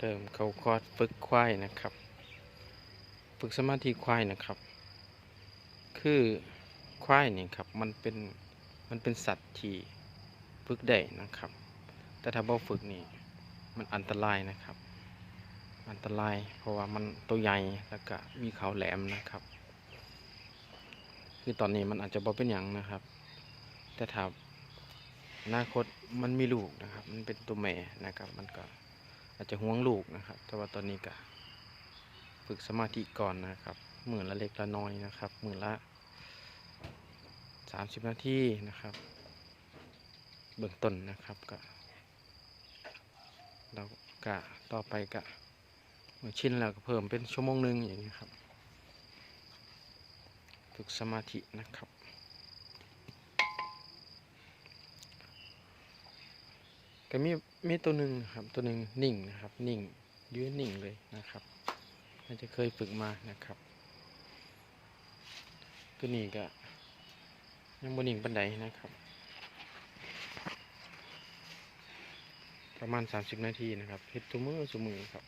เริ่มเข้าคอร์สฝึกควายนะครับ ฝึกสมาธิควายนะครับ คือควายนี่ครับมันเป็นมันเป็นสัตว์ที่ฝึกได้นะครับ แต่ถ้าบ่ฝึกนี่มันอันตรายนะครับ อันตรายเพราะว่ามันตัวใหญ่แล้วก็มีเขาแหลมนะครับ คือตอนนี้มันอาจจะบ่เป็นหยังนะครับ แต่ถ้าอนาคตมันมีลูกนะครับ มันเป็นตัวแม่นะครับมันก็ อาจจะห่วงลูกนะครับ แต่ว่าตอนนี้ก็ฝึกสมาธิก่อนนะครับหมือละเล็กละน้อยนะครับหมือละสามสิบนาทีนะครับ เบื้องต้นนะครับก็เรากะต่อไปกะเมื่อชินแล้วก็เพิ่มเป็นชั่วโมงหนึ่งอย่างนี้ครับ ฝึกสมาธินะครับ ก็มีมีตัวหนึ่งครับ ตัวหนึ่งนิ่งนะครับ นิ่งยืนนิ่งเลยนะครับน่าจะเคยฝึกมานะครับ ตัวนี้ก็ยังบนนิ่งปันไดนะครับ ประมาณ 30 นาทีนะครับเฮ็ดตัวมือสมือครับ